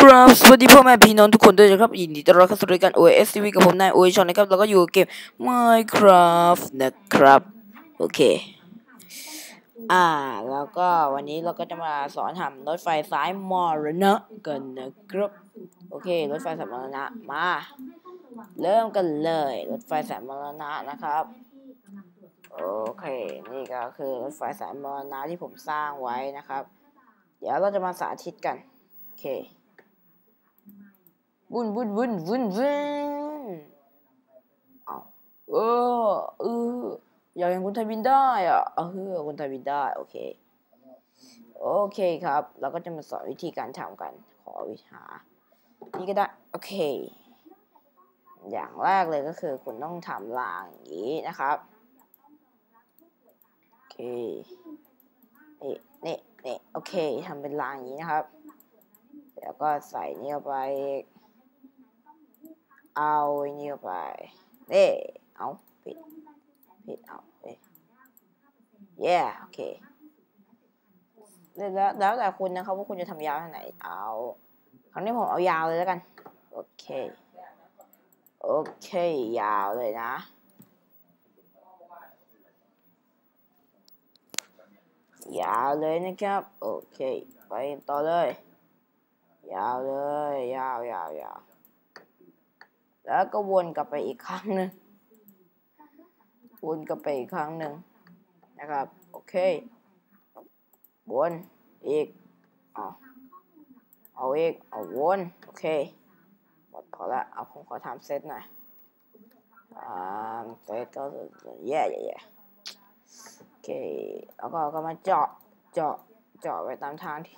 ครับสวัสดีพ่อแม่พี่น้องทุกคนด้วยนะครับยินดีต้อนรับเข้าสู่รายการ OS TV กับผมนาย OS ชอนนะครับแล้วก็อยู่เกม Minecraft นะครับโอเค อ่า แล้วก็วันนี้เราก็จะมาสอนทำรถไฟสายมรณะกันนะครับโอเค รถไฟสายมรณะมา เริ่มกันเลย รถไฟสายมรณะนะครับโอเค นี่ก็คือรถไฟสายมรณะที่ผมสร้างไว้นะครับ เดี๋ยวเราจะมาสาธิตกันโอเค วุ่นวุ่นวุ่นวุ่นวุ่นเอาเออเอออยากเห็นคุณไทยบินได้อะเออคุณไทยบินได้โอเคโอเคครับ เราก็จะมาสอนวิธีการทำกัน ขอวิหา นี่ก็ได้ โอเค อย่างแรกเลยก็คือคุณต้องทำรางอย่างนี้นะครับ โอเค นี่นี่นี่โอเคทำเป็นรางอย่างนี้นะครับ แล้วก็ใส่นี่เข้าไป เอาไอ้นี่ไปเน่เอาผิดผิดเอาเอ้ย yeah โอเคแล้วแล้วแต่คุณนะครับว่าคุณจะทำยาวเท่าไหนเอาครั้งนี้ผมเอายาวเลยแล้วกัน โอเค โอเค ยาวเลยนะ ยาวเลยนะครับ โอเค ไปต่อเลย ยาวเลย ยาวยาวยาว แล้วก็วนกลับไปอีกครั้งหนึ่งวนกลับไปอีกครั้งหนึ่งนะครับ โอเค วนอีกเอาเอาอีกเอาวนโอเคหมดพอละเอาผมขอทำเซตหน่อยอ่าเซตก็แย่แย่แย่โอเคแล้วก็ก็มาเจาะเจาะเจาะไปตามทางที่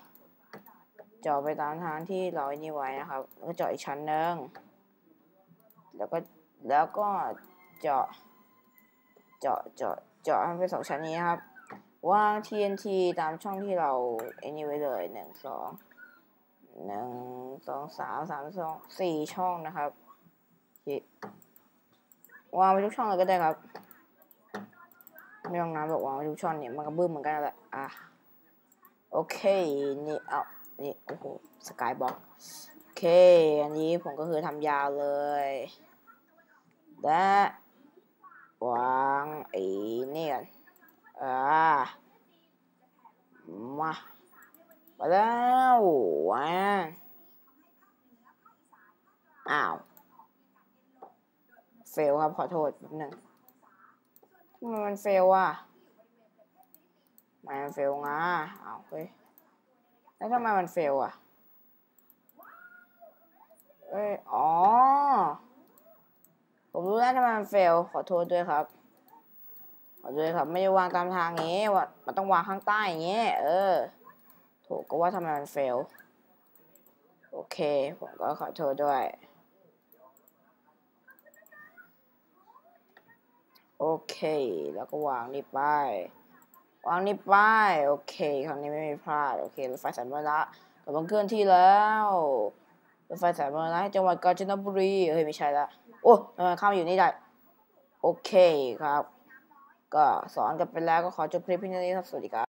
เจาะไปตามทางที่เราไอ้นี่ไว้นะครับแล้วก็เจาะอีกชั้นหนึ่ง แล้วก็แล้วก็เจาะ เจาะเจาะเจาะให้เป็นสองชั้นนี้นะครับวาง TNT ตามช่องที่เราไอ้นี่ไว้เลยหนึ่งสองหนึ่งสองสามสามสองสี่ช่องนะครับวางไปทุกช่องเลยก็ได้ครับไม่ต้องน้ำบอกวางไปทุกช่องเนี่ยมันก็บึ้มเหมือนกันแหละอะโอเคนี่เอานี่โอ้โหสกายบ็อกโอเค อันนี้ผมก็คือทำยาวเลย และวางไอ้นี่กันอ่ามามาแล้ววาอ้าว เฟลครับขอโทษนิดนึงทำไมมันเฟลอะมันเฟลงาอ้าวเฮ้ย แล้วทำไมมันเฟลอะเอ้ย อ๋อ ผมรู้แล้วทำไมมันเฟล ขอโทษด้วยครับ ขอโทษครับ ไม่ได้วางตามทางงี้ว่ามันต้องวางข้างใต้อย่างงี้เออ ถูกก็ว่าทำไมมันเฟล โอเค ผมก็ขอโทษด้วย โอเค แล้วก็วางนี่ไป วางนี่ไป โอเค ครั้งนี้ไม่มีพลาด โอเค รถไฟสายมรณะกำลังเคลื่อนที่แล้ว รถไฟสายมรณะจังหวัดกาญจนบุรี เฮ้ย ไม่ใช่ละ โอ้ทำไมข้ามมาอยู่นี่ได้ โอเคครับ ก็สอนกันไปแล้วก็ขอจบคลิปเพียงเท่านี้ครับ สวัสดีครับ